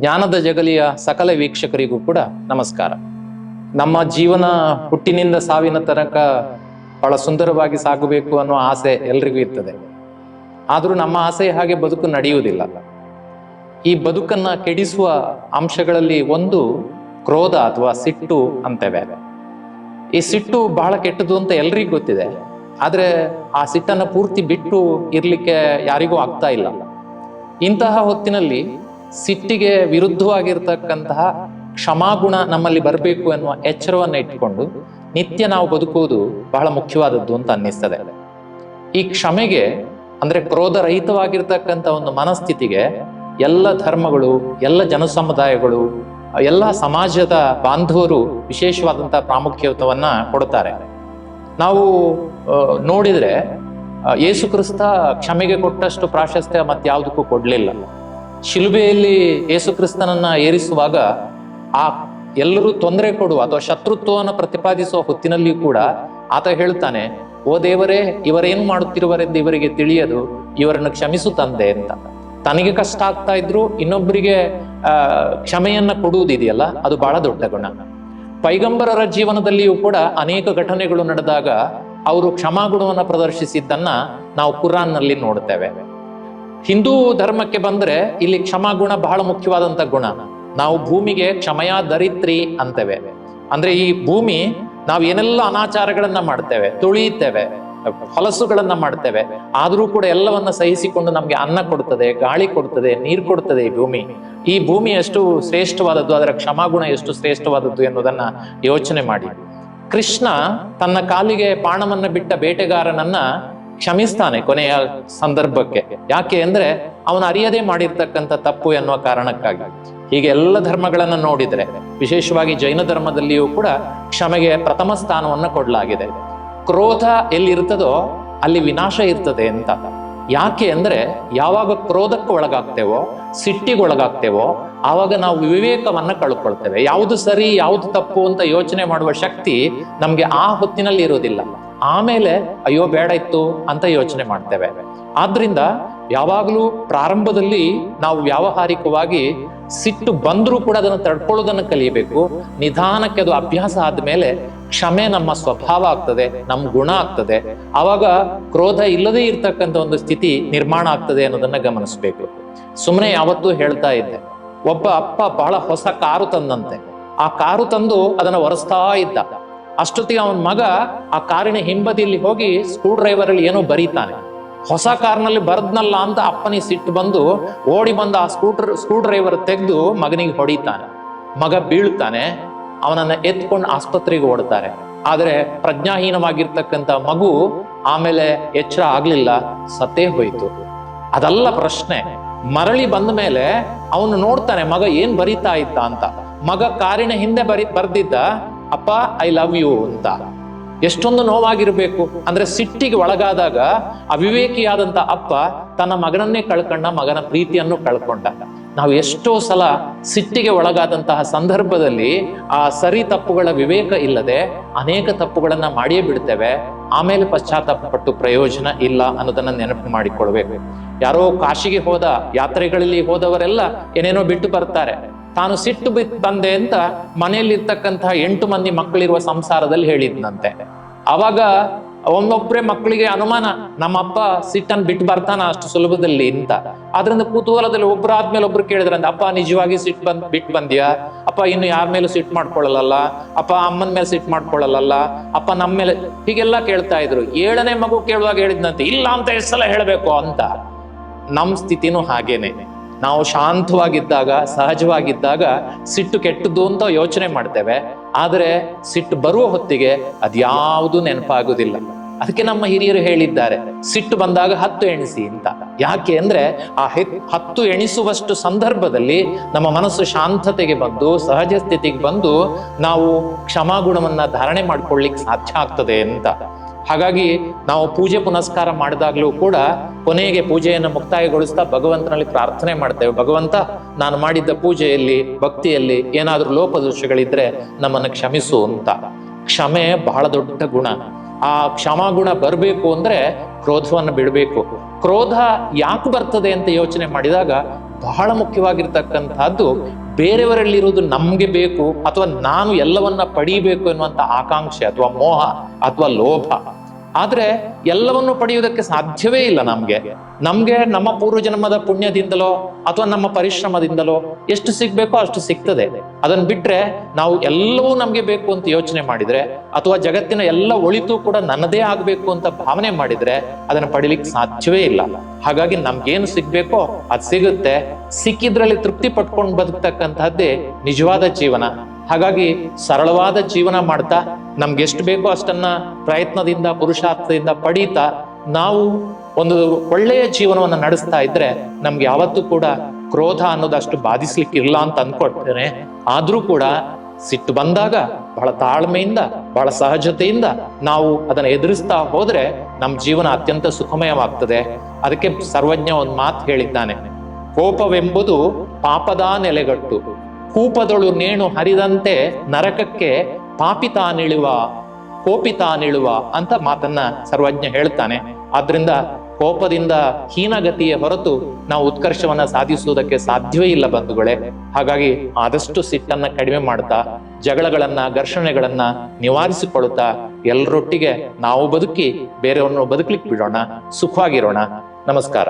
ಜ್ಞಾನದ ಜಗಲಿಯ ಸಕಲ ವೀಕ್ಷಕರಿಗೂ ಕೂಡ ನಮಸ್ಕಾರ. ನಮ್ಮ ಜೀವನ ಹುಟ್ಟಿನಿಂದ ಸಾವಿನ ತನಕ ಬಹಳ ಸುಂದರವಾಗಿ ಸಾಗಬೇಕು ಅನ್ನೋ ಆಸೆ ಎಲ್ರಿಗೂ ಇರ್ತದೆ. ಆದರೂ ನಮ್ಮ ಆಸೆ ಹಾಗೆ ಬದುಕು ನಡೆಯುವುದಿಲ್ಲ. ಈ ಬದುಕನ್ನ ಕೆಡಿಸುವ ಅಂಶಗಳಲ್ಲಿ ಒಂದು ಕ್ರೋಧ ಅಥವಾ ಸಿಟ್ಟು ಅಂತೇವೆ. ಈ ಸಿಟ್ಟು ಬಹಳ ಕೆಟ್ಟದು ಅಂತ ಎಲ್ರಿಗೂ ಗೊತ್ತಿದೆ. ಆದರೆ ಆ ಸಿಟ್ಟನ್ನು ಪೂರ್ತಿ ಬಿಟ್ಟು ಇರ್ಲಿಕ್ಕೆ ಯಾರಿಗೂ ಆಗ್ತಾ ಇಲ್ಲ. ಇಂತಹ ಹೊತ್ತಿನಲ್ಲಿ ಸಿಟ್ಟಿಗೆ ವಿರುದ್ಧವಾಗಿರ್ತಕ್ಕಂತಹ ಕ್ಷಮಾಗುಣ ನಮ್ಮಲ್ಲಿ ಬರಬೇಕು ಎನ್ನುವ ಎಚ್ಚರವನ್ನು ಇಟ್ಟುಕೊಂಡು ನಿತ್ಯ ನಾವು ಬದುಕುವುದು ಬಹಳ ಮುಖ್ಯವಾದದ್ದು ಅಂತ ಅನ್ನಿಸ್ತದೆ. ಈ ಕ್ಷಮೆಗೆ ಅಂದ್ರೆ ಕ್ರೋಧರಹಿತವಾಗಿರ್ತಕ್ಕಂಥ ಒಂದು ಮನಸ್ಥಿತಿಗೆ ಎಲ್ಲ ಧರ್ಮಗಳು, ಎಲ್ಲ ಜನಸಮುದಾಯಗಳು, ಎಲ್ಲ ಸಮಾಜದ ಬಾಂಧವರು ವಿಶೇಷವಾದಂತಹ ಪ್ರಾಮುಖ್ಯತವನ್ನ ಕೊಡುತ್ತಾರೆ. ನಾವು ನೋಡಿದ್ರೆ ಯೇಸು ಕ್ರಿಸ್ತ ಕ್ಷಮೆಗೆ ಕೊಟ್ಟಷ್ಟು ಪ್ರಾಶಸ್ತ್ಯ ಮತ್ಯಾವುದಕ್ಕೂ ಕೊಡ್ಲಿಲ್ಲ. ಶಿಲುಬೆಯಲ್ಲಿ ಯೇಸುಕ್ರಿಸ್ತನನ್ನ ಏರಿಸುವಾಗ ಆ ಎಲ್ಲರೂ ತೊಂದರೆ ಕೊಡುವ ಅಥವಾ ಶತ್ರುತ್ವವನ್ನು ಪ್ರತಿಪಾದಿಸುವ ಹೊತ್ತಿನಲ್ಲಿಯೂ ಕೂಡ ಆತ ಹೇಳ್ತಾನೆ ಓ ದೇವರೇ, ಇವರೇನು ಮಾಡುತ್ತಿರುವರೆಂದು ಇವರಿಗೆ ತಿಳಿಯದು, ಇವರನ್ನು ಕ್ಷಮಿಸು ತಂದೆ ಅಂತ. ತನಗೆ ಕಷ್ಟ ಆಗ್ತಾ ಇದ್ರು ಇನ್ನೊಬ್ಬರಿಗೆ ಕ್ಷಮೆಯನ್ನ ಕೊಡುವುದಿದೆಯಲ್ಲ, ಅದು ಬಹಳ ದೊಡ್ಡ ಗುಣ. ಪೈಗಂಬರರ ಜೀವನದಲ್ಲಿಯೂ ಕೂಡ ಅನೇಕ ಘಟನೆಗಳು ನಡೆದಾಗ ಅವರು ಕ್ಷಮಾಗುಣವನ್ನು ಪ್ರದರ್ಶಿಸಿದ್ದನ್ನ ನಾವು ಕುರಾನ್ನಲ್ಲಿ ನೋಡ್ತೇವೆ. ಹಿಂದೂ ಧರ್ಮಕ್ಕೆ ಬಂದ್ರೆ ಇಲ್ಲಿ ಕ್ಷಮಾಗುಣ ಬಹಳ ಮುಖ್ಯವಾದಂತ ಗುಣ. ನಾವು ಭೂಮಿಗೆ ಕ್ಷಮಯ ದರಿತ್ರಿ ಅಂತೇವೆ. ಅಂದ್ರೆ ಈ ಭೂಮಿ ನಾವು ಏನೆಲ್ಲ ಅನಾಚಾರಗಳನ್ನ ಮಾಡ್ತೇವೆ ತುಳಿಯುತ್ತೇವೆ ಹೊಲಸುಗಳನ್ನ ಮಾಡ್ತೇವೆ, ಆದ್ರೂ ಕೂಡ ಎಲ್ಲವನ್ನ ಸಹಿಸಿಕೊಂಡು ನಮ್ಗೆ ಅನ್ನ ಕೊಡ್ತದೆ, ಗಾಳಿ ಕೊಡ್ತದೆ, ನೀರು ಕೊಡ್ತದೆ ಈ ಭೂಮಿ. ಈ ಭೂಮಿ ಎಷ್ಟು ಶ್ರೇಷ್ಠವಾದದ್ದು, ಅದರ ಕ್ಷಮಾಗುಣ ಎಷ್ಟು ಶ್ರೇಷ್ಠವಾದದ್ದು ಎನ್ನುವುದನ್ನ ಯೋಚನೆ ಮಾಡಿ. ಕೃಷ್ಣ ತನ್ನ ಕಾಲಿಗೆ ಬಾಣವನ್ನ ಬಿಟ್ಟ ಬೇಟೆಗಾರನನ್ನ ಕ್ಷಮಿಸ್ತಾನೆ ಕೊನೆಯ ಸಂದರ್ಭಕ್ಕೆ. ಯಾಕೆ ಅಂದ್ರೆ ಅವನು ಅರಿಯದೇ ಮಾಡಿರ್ತಕ್ಕಂಥ ತಪ್ಪು ಎನ್ನುವ ಕಾರಣಕ್ಕಾಗಿ. ಹೀಗೆ ಎಲ್ಲ ಧರ್ಮಗಳನ್ನು ನೋಡಿದ್ರೆ, ವಿಶೇಷವಾಗಿ ಜೈನ ಧರ್ಮದಲ್ಲಿಯೂ ಕೂಡ ಕ್ಷಮೆಗೆ ಪ್ರಥಮ ಸ್ಥಾನವನ್ನು ಕೊಡಲಾಗಿದೆ. ಕ್ರೋಧ ಎಲ್ಲಿರ್ತದೋ ಅಲ್ಲಿ ವಿನಾಶ ಇರ್ತದೆ ಅಂತ. ಯಾಕೆ ಅಂದ್ರೆ ಯಾವಾಗ ಕ್ರೋಧಕ್ಕೆ ಒಳಗಾಗ್ತೇವೋ, ಸಿಟ್ಟಿಗೆ ಒಳಗಾಗ್ತೇವೋ, ಆವಾಗ ನಾವು ವಿವೇಕವನ್ನ ಕಳ್ಕೊಳ್ತೇವೆ. ಯಾವುದು ಸರಿ, ಯಾವುದು ತಪ್ಪು ಅಂತ ಯೋಚನೆ ಮಾಡುವ ಶಕ್ತಿ ನಮ್ಗೆ ಆ ಹೊತ್ತಿನಲ್ಲಿ ಇರೋದಿಲ್ಲ ಆಮೇಲೆ ಅಯ್ಯೋ ಬೇಡ ಇತ್ತು ಅಂತ ಯೋಚನೆ ಮಾಡ್ತೇವೆ. ಆದ್ರಿಂದ ಯಾವಾಗಲೂ ಪ್ರಾರಂಭದಲ್ಲಿ ನಾವು ವ್ಯಾವಹಾರಿಕವಾಗಿ ಸಿಟ್ಟು ಬಂದರೂ ಕೂಡ ಅದನ್ನು ತಡ್ಕೊಳ್ಳೋದನ್ನು ಕಲಿಯಬೇಕು. ನಿಧಾನಕ್ಕೆ ಅದು ಅಭ್ಯಾಸ ಆದ್ಮೇಲೆ ಕ್ಷಮೆ ನಮ್ಮ ಸ್ವಭಾವ ಆಗ್ತದೆ, ನಮ್ಮ ಗುಣ ಆಗ್ತದೆ. ಆವಾಗ ಕ್ರೋಧ ಇಲ್ಲದೇ ಇರ್ತಕ್ಕಂಥ ಒಂದು ಸ್ಥಿತಿ ನಿರ್ಮಾಣ ಆಗ್ತದೆ ಅನ್ನೋದನ್ನ ಗಮನಿಸಬೇಕು. ಸುಮ್ಮನೆ ಯಾವತ್ತೂ ಹೇಳ್ತಾ ಇದ್ದೆ, ಒಬ್ಬ ಅಪ್ಪ ಬಹಳ ಹೊಸ ಕಾರು ತಂದಂತೆ. ಆ ಕಾರು ತಂದು ಅದನ್ನ ಒರೆಸ್ತಾ ಇದ್ದ. ಅಷ್ಟೊತ್ತಿಗೆ ಅವನ ಮಗ ಆ ಕಾರಿನ ಹಿಂಬದಿಯಲ್ಲಿ ಹೋಗಿ ಸ್ಕ್ರೂ ಡ್ರೈವರ್ ಅಲ್ಲಿ ಏನೋ ಬರೀತಾನೆ. ಹೊಸ ಕಾರ್ನಲ್ಲಿ ಬರದ್ನಲ್ಲ ಅಂತ ಅಪ್ಪನಿಗೆ ಸಿಟ್ಟು ಬಂದು ಓಡಿ ಬಂದ ಆ ಸ್ಕೂಟರ್ ಸ್ಕ್ರೂ ಡ್ರೈವರ್ ತೆಗೆದು ಮಗನಿಗೆ ಹೊಡಿತಾನೆ. ಮಗ ಬೀಳ್ತಾನೆ ಅವನನ್ನ ಎತ್ಕೊಂಡು ಆಸ್ಪತ್ರೆಗೆ ಓಡ್ತಾರೆ. ಆದರೆ ಪ್ರಜ್ಞಾಹೀನವಾಗಿರ್ತಕ್ಕಂಥ ಮಗು ಆಮೇಲೆ ಎಚ್ಚರ ಆಗ್ಲಿಲ್ಲ, ಸತ್ತೇ ಹೋಯಿತು. ಅದಲ್ಲ ಪ್ರಶ್ನೆ. ಮರಳಿ ಬಂದ ಮೇಲೆ ಅವನು ನೋಡ್ತಾನೆ, ಮಗ ಏನ್ ಬರಿತಾ ಇತ್ತ ಅಂತ. ಮಗ ಕಾರಿನ ಹಿಂದೆ ಬರಿ, ಬರ್ದಿದ್ದ ಅಪ್ಪ ಐ ಲವ್ ಯು ಅಂತ. ಎಷ್ಟೊಂದು ನೋವಾಗಿರ್ಬೇಕು. ಅಂದ್ರೆ ಸಿಟ್ಟಿಗೆ ಒಳಗಾದಾಗ ಅವಿವೇಕಿಯಾದಂತ ಅಪ್ಪ ತನ್ನ ಮಗನನ್ನೇ ಕಳ್ಕೊಂಡ, ಮಗನ ಪ್ರೀತಿಯನ್ನು ಕಳ್ಕೊಂಡ. ನಾವು ಎಷ್ಟೋ ಸಲ ಸಿಟ್ಟಿಗೆ ಒಳಗಾದಂತಹ ಸಂದರ್ಭದಲ್ಲಿ ಆ ಸರಿ ತಪ್ಪುಗಳ ವಿವೇಕ ಇಲ್ಲದೆ ಅನೇಕ ತಪ್ಪುಗಳನ್ನ ಮಾಡಿಯೇ ಬಿಡ್ತೇವೆ. ಆಮೇಲೆ ಪಶ್ಚಾತ್ತಾಪ ಪಟ್ಟು ಪ್ರಯೋಜನ ಇಲ್ಲ ಅನ್ನೋದನ್ನ ನೆನಪು ಮಾಡಿಕೊಳ್ಬೇಕು. ಯಾರೋ ಕಾಶಿಗೆ ಹೋದ, ಯಾತ್ರೆಗಳಲ್ಲಿ ಹೋದವರೆಲ್ಲ ಏನೇನೋ ಬಿಟ್ಟು ಬರ್ತಾರೆ. ತಾನು ಸಿಟ್ಟು ಬಿಟ್ಟು ಬಂದೆ ಅಂತ ಮನೆಯಲ್ಲಿರ್ತಕ್ಕಂತಹ ಎಂಟು ಮಂದಿ ಮಕ್ಕಳಿರುವ ಸಂಸಾರದಲ್ಲಿ ಹೇಳಿದ್ನಂತೆ. ಅವಾಗ ಒಂದೊಬ್ಬರೇ ಮಕ್ಕಳಿಗೆ ಅನುಮಾನ, ನಮ್ಮಪ್ಪ ಸಿಟ್ಟನ್ನು ಬಿಟ್ಟು ಬರ್ತಾನ ಅಷ್ಟು ಸುಲಭದಲ್ಲಿ ಅಂತ. ಅದರಿಂದ ಕುತೂಹಲದಲ್ಲಿ ಒಬ್ರಾದ್ಮೇಲೆ ಒಬ್ರು ಕೇಳಿದ್ರಂತ, ಅಪ್ಪ, ನಿಜವಾಗಿ ಸಿಟ್ಟು ಬಂದ್, ಬಿಟ್ಟು ಬಂದ್ಯಾ? ಅಪ್ಪ, ಇನ್ನು ಯಾರ ಮೇಲೂ ಸಿಟ್ಟು ಮಾಡ್ಕೊಳ್ಳಲ್ಲ ಅಪ್ಪ, ಅಮ್ಮನ ಮೇಲೆ ಸಿಟ್ಟು ಮಾಡ್ಕೊಳ್ಳಲ್ಲ ಅಪ್ಪ, ನಮ್ಮ ಮೇಲೆ ಹೀಗೆಲ್ಲ ಕೇಳ್ತಾ ಇದ್ರು. ಏಳನೇ ಮಗು ಕೇಳುವಾಗ ಹೇಳಿದ್ನಂತೆ, ಇಲ್ಲ ಅಂತ ಎಷ್ಟು ಸಲ ಹೇಳಬೇಕು? ಅಂತ. ನಮ್ಮ ಸ್ಥಿತಿನೂ ಹಾಗೇನೆ. ನಾವು ಶಾಂತವಾಗಿದ್ದಾಗ, ಸಹಜವಾಗಿದ್ದಾಗ ಸಿಟ್ಟು ಕೆಟ್ಟದ್ದು ಅಂತ ಯೋಚನೆ ಮಾಡ್ತೇವೆ. ಆದರೆ ಸಿಟ್ಟು ಬರುವ ಹೊತ್ತಿಗೆ ಅದ್ಯಾವುದು ನೆನಪಾಗುವುದಿಲ್ಲ ಅದಕ್ಕೆ ನಮ್ಮ ಹಿರಿಯರು ಹೇಳಿದ್ದಾರೆ, ಸಿಟ್ಟು ಬಂದಾಗ ಹತ್ತು ಎಣಿಸಿ ಅಂತ. ಯಾಕೆ ಅಂದ್ರೆ ಆ ಹತ್ತು ಎಣಿಸುವಷ್ಟು ಸಂದರ್ಭದಲ್ಲಿ ನಮ್ಮ ಮನಸ್ಸು ಶಾಂತತೆಗೆ ಬಂದು, ಸಹಜ ಸ್ಥಿತಿಗೆ ಬಂದು ನಾವು ಕ್ಷಮಾಗುಣವನ್ನ ಧಾರಣೆ ಮಾಡ್ಕೊಳ್ಳಿಕ್ ಸಾಧ್ಯ ಆಗ್ತದೆ ಅಂತ. ಹಾಗಾಗಿ ನಾವು ಪೂಜೆ ಪುನಸ್ಕಾರ ಮಾಡಿದಾಗ್ಲೂ ಕೂಡ ಕೊನೆಗೆ ಪೂಜೆಯನ್ನು ಮುಕ್ತಾಯಗೊಳಿಸ್ತಾ ಭಗವಂತನಲ್ಲಿ ಪ್ರಾರ್ಥನೆ ಮಾಡ್ತೇವೆ. ಭಗವಂತ, ನಾನು ಮಾಡಿದ್ದ ಪೂಜೆಯಲ್ಲಿ, ಭಕ್ತಿಯಲ್ಲಿ ಏನಾದರೂ ಲೋಪದೋಷಗಳಿದ್ರೆ ನಮ್ಮನ್ನು ಕ್ಷಮಿಸು ಅಂತ. ಕ್ಷಮೆ ಬಹಳ ದೊಡ್ಡ ಗುಣ. ಆ ಕ್ಷಮಾಗುಣ ಬರಬೇಕು ಅಂದ್ರೆ ಕ್ರೋಧವನ್ನು ಬಿಡಬೇಕು. ಕ್ರೋಧ ಯಾಕೆ ಬರ್ತದೆ ಅಂತ ಯೋಚನೆ ಮಾಡಿದಾಗ ಬಹಳ ಮುಖ್ಯವಾಗಿರ್ತಕ್ಕಂಥದ್ದು ಬೇರೆಯವರಲ್ಲಿರುವುದು ನಮಗೆ ಬೇಕು ಅಥವಾ ನಾನು ಎಲ್ಲವನ್ನ ಪಡೀಬೇಕು ಎನ್ನುವಂತ ಆಕಾಂಕ್ಷೆ ಅಥವಾ ಮೋಹ ಅಥವಾ ಲೋಭ. ಆದ್ರೆ ಎಲ್ಲವನ್ನು ಪಡೆಯುವುದಕ್ಕೆ ಸಾಧ್ಯವೇ ಇಲ್ಲ ನಮಗೆ. ನಮಗೆ ನಮ್ಮ ಪೂರ್ವಜನ್ಮದ ಪುಣ್ಯದಿಂದಲೋ ಅಥವಾ ನಮ್ಮ ಪರಿಶ್ರಮದಿಂದಲೋ ಎಷ್ಟು ಸಿಗ್ಬೇಕೋ ಅಷ್ಟು ಸಿಗ್ತದೆ. ಅದನ್ನ ಬಿಟ್ರೆ ನಾವು ಎಲ್ಲವೂ ನಮಗೆ ಬೇಕು ಅಂತ ಯೋಚನೆ ಮಾಡಿದ್ರೆ ಅಥವಾ ಜಗತ್ತಿನ ಎಲ್ಲ ಒಳಿತು ಕೂಡ ನನ್ನದೇ ಆಗಬೇಕು ಅಂತ ಭಾವನೆ ಮಾಡಿದ್ರೆ ಅದನ್ನು ಪಡಿಲಿಕ್ಕೆ ಸಾಧ್ಯವೇ ಇಲ್ಲ. ಹಾಗಾಗಿ ನಮ್ಗೇನು ಸಿಗ್ಬೇಕೋ ಅದು ಸಿಗುತ್ತೆ. ಸಿಕ್ಕಿದ್ರಲ್ಲಿ ತೃಪ್ತಿ ಪಟ್ಕೊಂಡು ಬದುಕ್ತಕ್ಕಂತಹದ್ದೇ ನಿಜವಾದ ಜೀವನ. ಹಾಗಾಗಿ ಸರಳವಾದ ಜೀವನ ಮಾಡ್ತಾ ನಮ್ಗೆ ಎಷ್ಟು ಬೇಕೋ ಅಷ್ಟನ್ನ ಪ್ರಯತ್ನದಿಂದ, ಪುರುಷಾರ್ಥದಿಂದ ಪಡೀತಾ ನಾವು ಒಂದು ಒಳ್ಳೆಯ ಜೀವನವನ್ನು ನಡೆಸ್ತಾ ಇದ್ರೆ ನಮ್ಗೆ ಯಾವತ್ತೂ ಕೂಡ ಕ್ರೋಧ ಅನ್ನೋದು ಅಷ್ಟು ಬಾಧಿಸ್ಲಿಕ್ಕೆ ಇಲ್ಲ ಅಂತ ಅನ್ಕೊಳ್ತೇನೆ. ಆದ್ರೂ ಕೂಡ ಸಿಟ್ಟು ಬಂದಾಗ ಬಹಳ ತಾಳ್ಮೆಯಿಂದ, ಬಹಳ ಸಹಜತೆಯಿಂದ ನಾವು ಅದನ್ನ ಎದುರಿಸ್ತಾ ಹೋದ್ರೆ ನಮ್ಮ ಜೀವನ ಅತ್ಯಂತ ಸುಖಮಯವಾಗ್ತದೆ. ಅದಕ್ಕೆ ಸರ್ವಜ್ಞ ಒಂದು ಮಾತು ಹೇಳಿದ್ದಾನೆ. ಕೋಪವೆಂಬುದು ಪಾಪದ ನೆಲೆಗಟ್ಟು. ಕೂಪದೊಳು ನೇಣು ಹರಿದಂತೆ ನರಕಕ್ಕೆ ಪಾಪಿತಾನಿಳುವ ಕೋಪಿತಾನಿಳುವ ಅಂತ ಮಾತನ್ನ ಸರ್ವಜ್ಞ ಹೇಳ್ತಾನೆ ಆದ್ರಿಂದ ಕೋಪದಿಂದ ಹೀನಗತಿಯ ಹೊರತು ನಾವು ಉತ್ಕರ್ಷವನ್ನ ಸಾಧಿಸುವುದಕ್ಕೆ ಸಾಧ್ಯವೇ ಇಲ್ಲ ಬಂಧುಗಳೇ. ಹಾಗಾಗಿ ಆದಷ್ಟು ಸಿಟ್ಟನ್ನ ಕಡಿಮೆ ಮಾಡ್ತಾ ಜಗಳಗಳನ್ನ, ಘರ್ಷಣೆಗಳನ್ನ ನಿವಾರಿಸಿಕೊಳ್ಳುತ್ತಾ ಎಲ್ಲರೊಟ್ಟಿಗೆ ನಾವು ಬದುಕಿ ಬೇರೆಯವ್ರನ್ನ ಬದುಕಲಿಕ್ಕೆ ಬಿಡೋಣ. ಸುಖವಾಗಿರೋಣ. ನಮಸ್ಕಾರ.